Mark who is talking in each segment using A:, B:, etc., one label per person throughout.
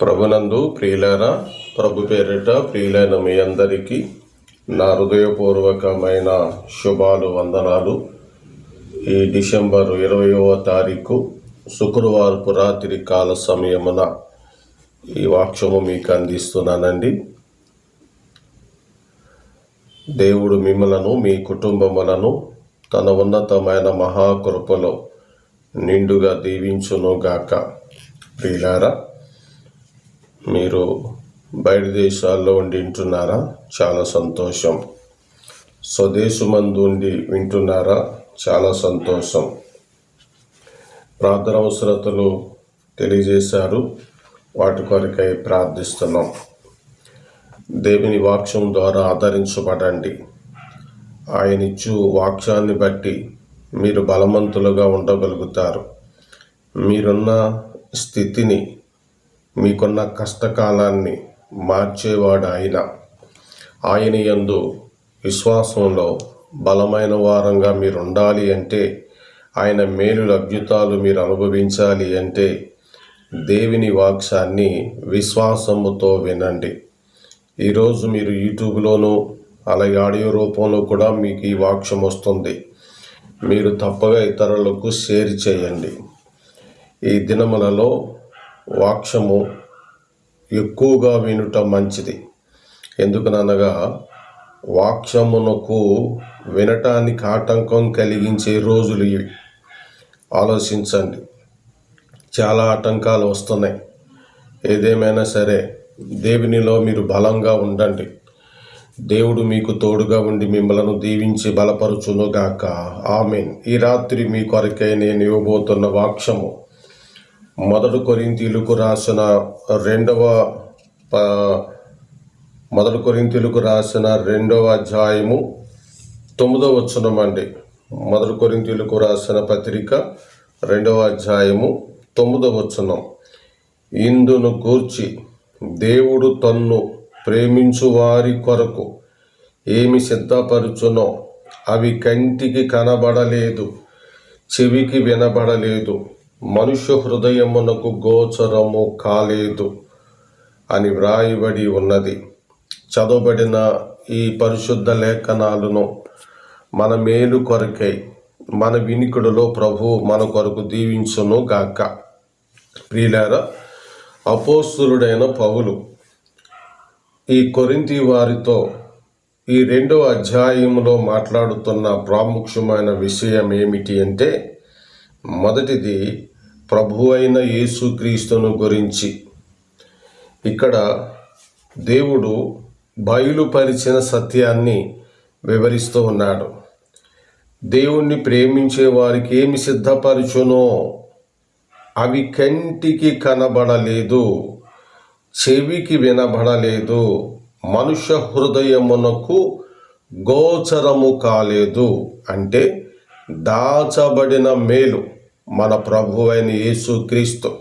A: ప్రభునందు ప్రియులైన ప్రభు పేరిట ప్రియులైన మీ అందరికీ నా హృదయపూర్వకమైన శుభాలు వందనాలు. ఈ డిసెంబర్ ఇరవయవ తారీఖు శుక్రవారపు రాత్రి కాల సమయమున ఈ వాక్యము మీకు అందిస్తున్నానండి. దేవుడు మిమ్మలను మీ కుటుంబములను తన ఉన్నతమైన మహాకృపలో నిండుగా దీవించునుగాక. ప్రియులారా మీరు బయట దేశాల్లో ఉండి వింటున్నారా? చాలా సంతోషం. స్వదేశమందు ఉండి వింటున్నారా? చాలా సంతోషం. ప్రార్థన అవసరతలు తెలియజేశారు. వాటి కొరకై ప్రార్థిస్తున్నాం. దేవుని వాక్యం ద్వారా ఆదరించబడండి ఆయన ఇచ్చు వాక్యాన్ని బట్టి మీరు బలవంతులుగా ఉండగలుగుతారు. మీరున్న స్థితిని మీకున్న కష్టకాలాన్ని మార్చేవాడు ఆయన ఆయన యందు విశ్వాసంలో బలమైన వారంగా మీరు ఉండాలి అంటే ఆయన మేలు అద్భుతాలు మీరు అనుభవించాలి అంటే దేవుని వాక్యాన్ని విశ్వాసముతో వినండి. ఈరోజు మీరు యూట్యూబ్లోనూ అలాగే ఆడియో రూపంలో కూడా మీకు ఈ వాక్యం వస్తుంది. మీరు తప్పగా ఇతరులకు షేర్ చేయండి. ఈ దినములలో వాక్షము ఎక్కువగా వినుట మంచిది. ఎందుకనగా వాక్షమునకు వినటానికి ఆటంకం కలిగించే రోజులు ఇవి. ఆలోచించండి. చాలా ఆటంకాలు వస్తున్నాయి. ఏదేమైనా సరే దేవునిలో మీరు బలంగా ఉండండి. దేవుడు మీకు తోడుగా ఉండి మిమ్మలను దీవించి బలపరుచునుగాక. ఆమెన్. ఈ రాత్రి మీ కొరకై నేను ఇవ్వబోతున్న వాక్షము మొదటి కొరింతీలకు రాసిన రెండవ మొదటి కొరింతీలకు రాసిన రెండవ అధ్యాయము తొమ్మిదవ వచనం అండి. మొదటి కొరింతీలకు రాసిన పత్రిక రెండవ అధ్యాయము తొమ్మిదవ వచనం. ఇందును గూర్చి దేవుడు తన్ను ప్రేమించు వారి కొరకు ఏమి సిద్ధపరుచునో అవి కంటికి కనబడలేదు చెవికి వినబడలేదు. మనుష్య హృదయమునకు గోచరము కాలేదు అని వ్రాయబడి ఉన్నది. చదవబడిన ఈ పరిశుద్ధ లేఖనాలను మన మేలు కొరకై మన వినికుడులో ప్రభు మన కొరకు దీవించును గాక. ప్రియులారా అపోస్తులుడైన పౌలు ఈ కొరింతి వారితో ఈ రెండో అధ్యాయంలో మాట్లాడుతున్న ప్రాముఖ్యమైన విషయం ఏమిటి అంటే మొదటిది ప్రభు అయిన యేసుక్రీస్తును గురించి. ఇక్కడ దేవుడు బయలుపరిచిన సత్యాన్ని వివరిస్తూ ఉన్నాడు. దేవుణ్ణి ప్రేమించే వారికి ఏమి సిద్ధపరచునో అవి కంటికి కనబడలేదు చెవికి వినబడలేదు మనుష్య హృదయమునకు గోచరము కాలేదు అంటే దాచబడిన మేలు మన ప్రభు అయిన యేసుక్రీస్తు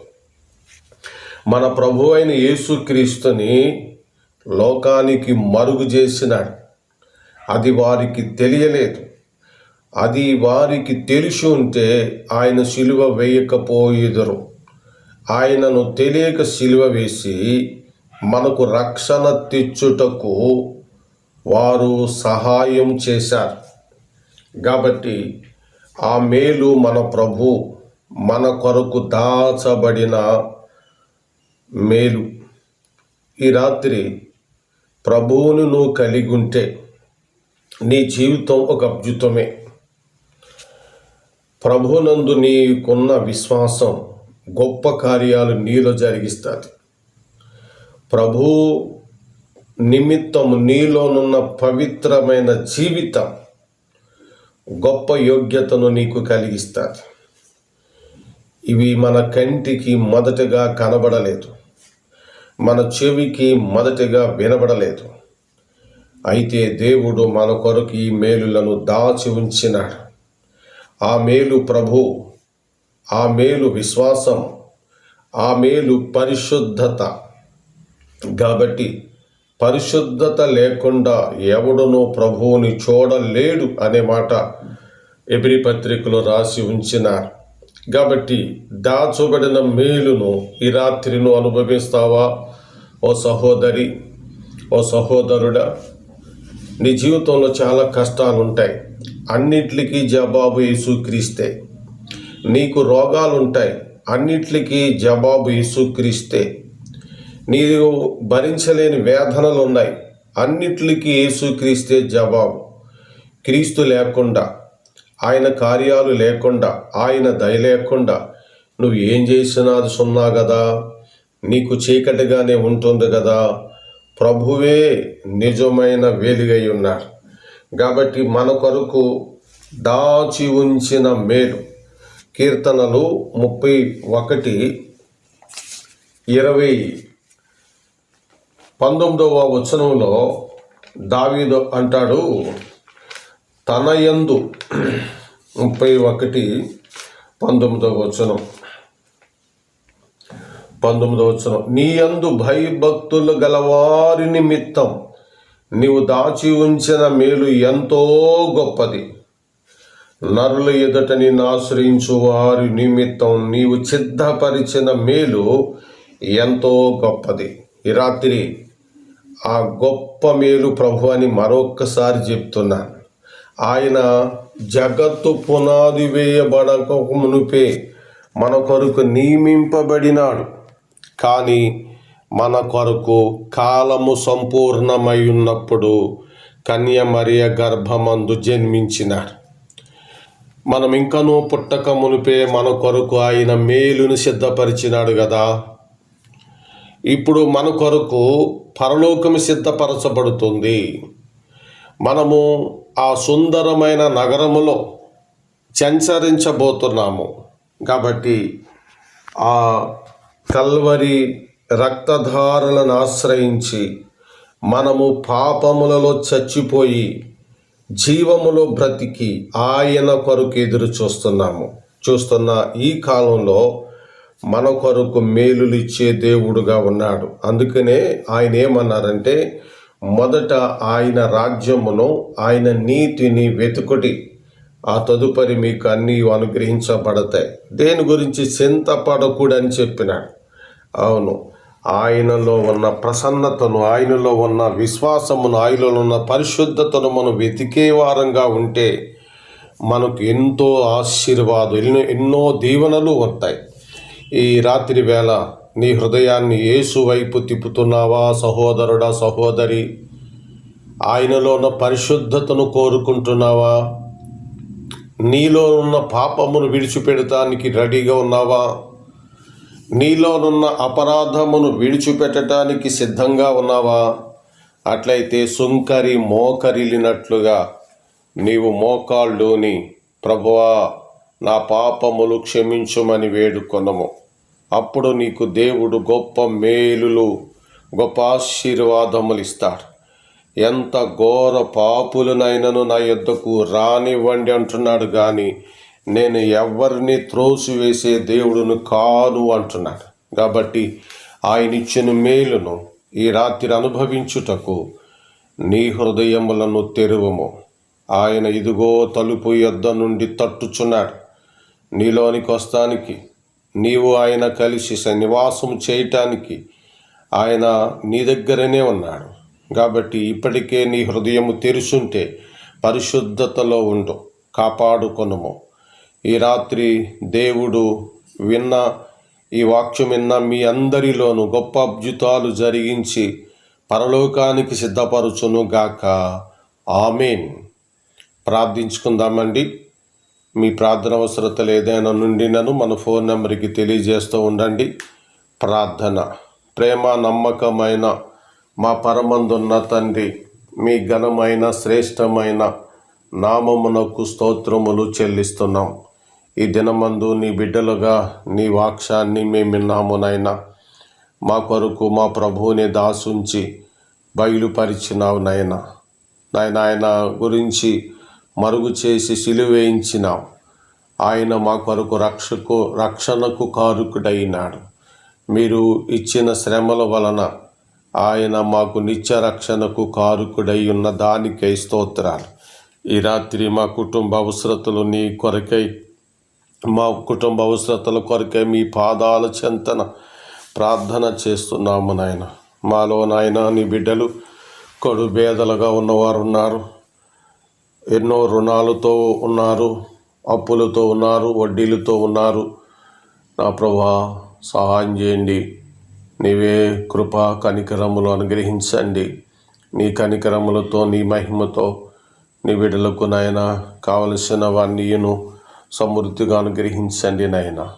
A: మన ప్రభు అయిన యేసుక్రీస్తుని లోకానికి మరుగు చేసినాడు. అది వారికి తెలియలేదు. అది వారికి తెలిసి ఉంటే ఆయన సిలువ వేయకపోయేదరు. ఆయనను తెలియక సిలువ వేసి మనకు రక్షణ తెచ్చుటకు వారు సహాయం చేశారు. కాబట్టి ఆ మేలు మన ప్రభు మన కొరకు దాచబడిన మేలు. ఈ రాత్రి ప్రభువును నువ్వు కలిగి ఉంటే నీ జీవితం ఒక అద్భుతమే. ప్రభునందు నీకున్న విశ్వాసం గొప్ప కార్యాలు నీలో జరిగిస్తుంది. ప్రభు నిమిత్తం నీలోనున్న పవిత్రమైన జీవితం గొప్ప యోగ్యతను నీకు కలిగిస్తాను. ఇవి మన కంటికి మొదటగా కనబడలేదు. మన చెవికి మొదటగా వినబడలేదు. అయితే దేవుడు మన కొరకు ఈ మేలులను దాచి ఉంచినాడు. ఆ మేలు ప్రభు ఆ మేలు విశ్వాసం ఆ మేలు పరిశుద్ధత. కాబట్టి పరిశుద్ధత లేకుండా ఎవడును ప్రభువుని చూడలేడు అనే మాట ఎబిరి పత్రికలో రాసి ఉంచినారు. కాబట్టి దాచబడిన మేలును ఈ రాత్రిను అనుభవిస్తావా? ఓ సహోదరి ఓ సహోదరుడా నీ జీవితంలో చాలా కష్టాలు ఉంటాయి అన్నిటికీ జవాబు యేసుక్రీస్తే. నీకు రోగాలుంటాయి. అన్నిటికీ జవాబు యేసుక్రీస్తే. నీవు భరించలేని వేదనలు ఉన్నాయి అన్నిటికీ యేసుక్రీస్తే జవాబు. క్రీస్తు లేకుండా ఆయన కార్యాలు లేకుండా ఆయన దయ లేకుండా నువ్వు ఏం చేసినా అది సున్నా కదా నీకు చీకటిగానే ఉంటుంది కదా ప్రభువే నిజమైన వెలుగై ఉన్నాడు కాబట్టి మన కొరకు దాచి ఉంచిన మేలు. కీర్తనలు ముప్పై ఒకటి ఇరవై పంతొమ్మిదవ వచనంలో దావీదు అంటాడు తన యందు ముప్పై ఒకటి పంతొమ్మిదవ వచనం. పంతొమ్మిదవ వచనం. నీ యందు భయభక్తులు గలవారి నిమిత్తం నీవు దాచి ఉంచిన మేలు ఎంతో గొప్పది. నరుల ఎదుట నిన్ను ఆశ్రయించు వారి నిమిత్తం నీవు సిద్ధపరిచిన మేలు ఎంతో గొప్పది. ఈ రాత్రి ఆ గొప్ప మేలు ప్రభు అని మరొక్కసారి చెప్తున్నాను ఆయన జగత్తు పునాది వేయబడక మునుపే మన కొరకు నియమింపబడినాడు. కానీ మన కొరకు కాలము సంపూర్ణమై ఉన్నప్పుడు కన్య మరియ గర్భమందు జన్మించినారు మనం ఇంకనూ పుట్టక మునిపే మన కొరకు ఆయన మేలును సిద్ధపరిచినాడు కదా ఇప్పుడు మన కొరకు పరలోకము సిద్ధపరచబడుతుంది. మనము ఆ సుందరమైన నగరములో సంచరించబోతున్నాము. కాబట్టి ఆ కల్వరి రక్తధారలను ఆశ్రయించి మనము పాపములలో చచ్చిపోయి జీవములో బ్రతికి ఆయన కొరకు ఎదురు చూస్తున్నాము చూస్తున్న ఈ కాలంలో మన కొరకు మేలులు ఇచ్చే దేవుడుగా ఉన్నాడు. అందుకనే ఆయన ఏమన్నారంటే మొదట ఆయన రాజ్యమును ఆయన నీతిని వెతుకుటి ఆ తదుపరి మీకు అన్నీ అనుగ్రహించబడతాయి. దేని గురించి చింతపడకూడని చెప్పినాడు. అవును ఆయనలో ఉన్న ప్రసన్నతను ఆయనలో ఉన్న విశ్వాసమును ఆయనలో ఉన్న పరిశుద్ధతను మనం వెతికే వారంగా ఉంటే మనకు ఎంతో ఆశీర్వాదం ఎన్నో ఎన్నో దీవెనలు ఉంటాయి ఈ రాత్రి వేళ నీ హృదయాన్ని యేసు వైపు తిప్పుతున్నావా సహోదరుడా సహోదరి? ఆయనలో ఉన్న పరిశుద్ధతను కోరుకుంటున్నావా? నీలో ఉన్న పాపమును విడిచిపెడటానికి రెడీగా ఉన్నావా? నీలోనున్న అపరాధమును విడిచిపెట్టడానికి సిద్ధంగా ఉన్నావా? అట్లయితే సుంకరి మోకరిలినట్లుగా నీవు మోకాళ్ళుని ప్రభువా నా పాపములు క్షమించుమని వేడుకొనము. అప్పుడు నీకు దేవుడు గొప్ప మేలులు గొప్ప ఆశీర్వాదములు ఇస్తాడు ఎంత ఘోర పాపులనైనను నా యొద్దకు రానివ్వండి అంటున్నాడు కానీ నేను ఎవరిని త్రోసివేసే దేవుడును కాను అంటున్నాడు. కాబట్టి ఆయన ఇచ్చిన మేలును ఈ రాత్రి అనుభవించుటకు నీ హృదయములను తెరువము. ఆయన ఇదిగో తలుపు యొద్ద నుండి తట్టుచున్నాడు. నీలోనికి వస్తానికి నీవు ఆయన కలిసి నివాసం చేయటానికి ఆయన నీ దగ్గరనే ఉన్నాడు. కాబట్టి ఇప్పటికే నీ హృదయము తెరుచుంటే పరిశుద్ధతలో ఉండు కాపాడుకొనుము. ఈ రాత్రి దేవుడు విన్న ఈ వాక్యం విన్న మీ అందరిలోనూ గొప్ప అద్భుతాలు జరిగించి పరలోకానికి సిద్ధపరచును గాక ఆమెన్. ప్రార్థించుకుందామండి. మీ ప్రార్థన అవసరతలు ఏదైనా నుండినను మన ఫోన్ నెంబర్కి తెలియజేస్తూ ఉండండి. ప్రార్థన. ప్రేమ నమ్మకమైన మా పరమందున్న తండ్రి మీ ఘనమైన శ్రేష్టమైన నామమునకు స్తోత్రములు చెల్లిస్తున్నాం. ఈ దినమందు నీ బిడ్డలుగా నీ వాక్షాన్ని మేము విన్నాము మా కొరకు మా ప్రభువుని దాసుంచి బయలుపరిచినావు నాయన. నాయన ఆయన గురించి మరుగు చేసి సిలువేయించినావు ఆయన మా కొరకు రక్షకు రక్షణకు కారుకుడైనాడు. మీరు ఇచ్చిన శ్రమల వలన ఆయన మాకు నిత్య రక్షణకు కారుకుడై ఉన్న దానికై స్తోత్రాలు. ఈ రాత్రి మా కుటుంబ అవసరతలు నీ కొరకై మా కుటుంబ అవసరతల కొరకే మీ పాదాల చెంతన ప్రార్థన చేస్తున్నాము నాయన. మాలో నాయన నీ బిడ్డలు కడు బేదలుగా ఉన్నవారు ఉన్నారు ఎన్నో రుణాలతో ఉన్నారు అప్పులతో ఉన్నారు వడ్డీలతో ఉన్నారు. నా ప్రభా సహాయం చేయండి. నీవే కృప కనికరములు అనుగ్రహించండి. నీ కనికరములతో నీ మహిమతో నీ బిడ్డలకు నాయన కావలసిన వాణ్ణియును సమృద్ధిగా అనుగ్రహించండి నాయన.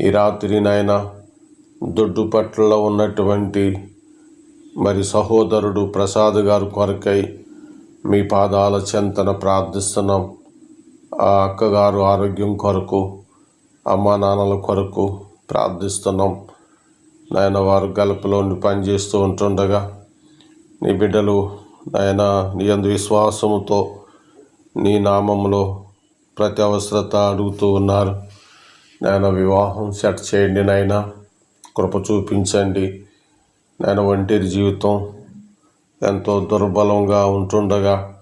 A: ఈ రాత్రి నాయన దొడ్డుపట్లలో ఉన్నటువంటి మరి సహోదరుడు ప్రసాద్ గారు కొరకై మీ పాదాల చెంతన ప్రార్థిస్తున్నాం. ఆ అక్కగారు ఆరోగ్యం కొరకు అమ్మా నాన్నల కొరకు ప్రార్థిస్తున్నాం. నాయన వారు గల్పలోని పనిచేస్తూ ఉంటుండగా నీ బిడ్డలు నాయన నీ అందు విశ్వాసముతో నీ నామంలో ప్రతి అవసరత అడుగుతూ ఉన్నారు. నాయన వివాహం సెట్ చేయండి నాయన కృప చూపించండి. నాయన ఒంటరి జీవితం ఎంతో దుర్బలంగా ఉంటుండగా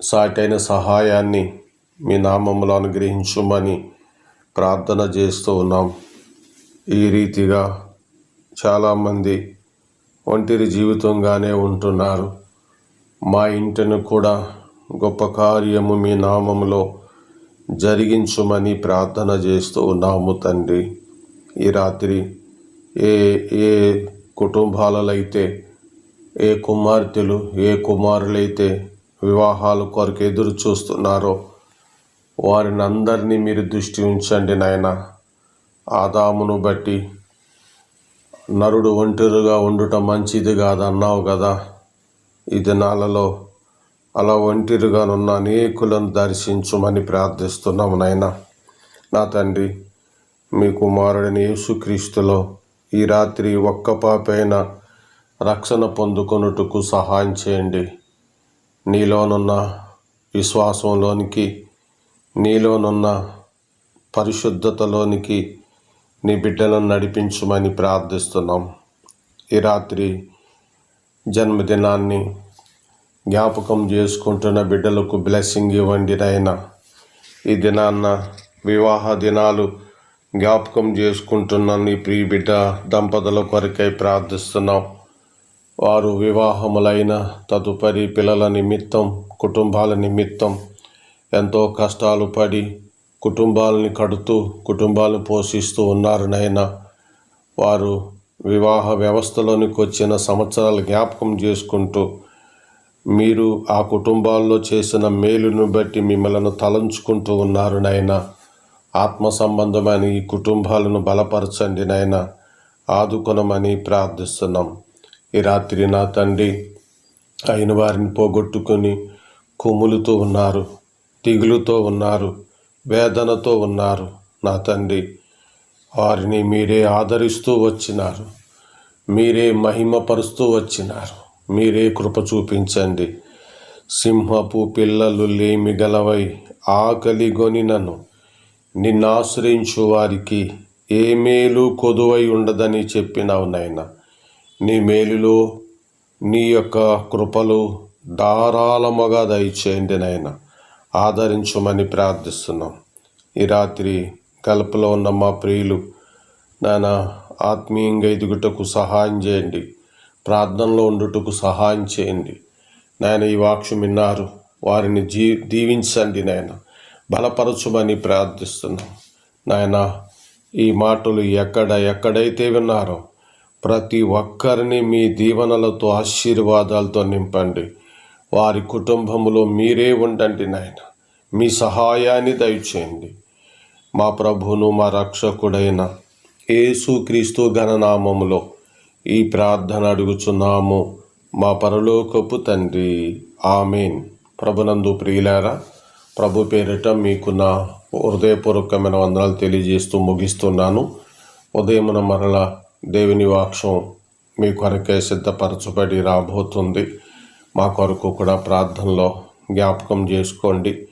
A: సాటైన సహాయాన్ని మీ నామములో అనుగ్రహించుమని ప్రార్థన చేస్తూ ఉన్నాం. ఈ రీతిగా చాలామంది ఒంటరి జీవితంగానే ఉంటున్నారు. మా ఇంటిని కూడా గొప్ప కార్యము మీ నామంలో జరిగించుమని ప్రార్థన చేస్తూ ఉన్నాము తండ్రి. ఈ రాత్రి ఏ ఏ కుటుంబాలలో అయితే ఏ కుమార్తెలు ఏ కుమారులైతే వివాహాల కొరకు ఎదురు చూస్తున్నారో వారిని అందరినీ మీరు దృష్టి ఉంచండి నాయన. ఆదామును బట్టి నరుడు ఒంటరిగా ఉండటం మంచిది కాదన్నావు కదా. ఈ దినాలలో అలా ఒంటరిగానున్న అనేకులను దర్శించమని ప్రార్థిస్తున్నాము నాయన. నా తండ్రి మీ కుమారుడిని యేసుక్రీస్తులో ఈ రాత్రి ఒక్క పాపైన రక్షణ పొందుకొనుటకు సహాయం చేయండి. నీలోనున్న విశ్వాసంలోనికి నీలోనున్న పరిశుద్ధతలోనికి నీ బిడ్డలను నడిపించమని ప్రార్థిస్తున్నాం. ఈ రాత్రి జన్మదినాన్ని జ్ఞాపకం చేసుకుంటున్న బిడ్డలకు బ్లెస్సింగ్ ఇవ్వండి నాయన. ఈ దినాన్న వివాహ దినాలు జ్ఞాపకం చేసుకుంటున్న నీ ప్రియ బిడ్డ దంపతుల కొరకై ప్రార్థిస్తున్నాం. వారు వివాహములైన తదుపరి పిల్లల నిమిత్తం కుటుంబాల నిమిత్తం ఎంతో కష్టాలు పడి కుటుంబాలని కడుతూ కుటుంబాలను పోషిస్తూ ఉన్నారు నాయన వారు వివాహ వ్యవస్థలోనికి వచ్చిన సంవత్సరాలు జ్ఞాపకం చేసుకుంటూ మీరు ఆ కుటుంబాల్లో చేసిన మేలును బట్టి మిమ్మల్ని తలంచుకుంటూ ఉన్నారు నాయన ఆత్మ సంబంధమైన ఈ కుటుంబాలను బలపరచండి నాయన ఆదుకొనమని ప్రార్థిస్తున్నాం. ఈ రాత్రి నా తండ్రి అయిన వారిని పోగొట్టుకొని కుములుతో ఉన్నారు దిగులుతో ఉన్నారు వేదనతో ఉన్నారు నా తండ్రి. వారిని మీరే ఆదరిస్తూ వచ్చినారు మీరే మహిమపరుస్తూ వచ్చినారు మీరే కృప చూపించండి. సింహపు పిల్లలు లేమి గలవై ఆకలిగొని నన్ను నిన్ను ఆశ్రయించు వారికి ఏ మేలు కొదువై ఉండదని చెప్పినావు నాయనా. నీ మేలులో నీ యొక్క కృపలు ధారాళముగా దయచేయండి నాయన. ఆదరించమని ప్రార్థిస్తున్నాం. ఈ రాత్రి కలుపులో ఉన్న మా ప్రియులు నాన్న ఆత్మీయంగా ఎదుగుటకు సహాయం చేయండి. ప్రార్థనలో ఉండుటకు సహాయం చేయండి. నాయన ఈ వాక్యం విన్నారు. వారిని జీ దీవించండి నాయన. బలపరచుమని ప్రార్థిస్తున్నాం. నాయన ఈ మాటలు ఎక్కడ ఎక్కడైతే విన్నారో ప్రతి ఒక్కరిని మీ దీవెనలతో ఆశీర్వాదాలతో నింపండి. వారి కుటుంబంలో మీరే ఉండండి నాయన. మీ సహాయాన్ని దయచేయండి. మా ప్రభును మా రక్షకుడైన యేసుక్రీస్తు ఘననామములో ఈ ప్రార్థన అడుగుచున్నాము. మా పరలోకపు తండ్రి ఆమెన్. ప్రభునందు ప్రియులారా ప్రభు పేరిట మీకు నా హృదయపూర్వకమైన వందనాలు తెలియజేస్తూ ముగిస్తున్నాను. ఉదయమున మరలా దేవుని వాక్షం మీ కొరకే సిద్ధపరచబడి రాబోతుంది. మా కొరకు కూడా ప్రార్థనలో జ్ఞాపకం చేసుకోండి.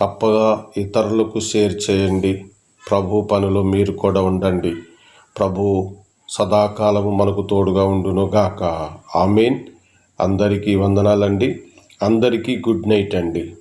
A: తప్పగా ఇతరులకు షేర్ చేయండి. ప్రభు పనులు మీరు కూడా ఉండండి. ప్రభు సదాకాలము మనకు తోడుగా ఉండును గాక ఆమెన్. అందరికీ వందనాలండి. అందరికీ గుడ్ నైట్ అండి.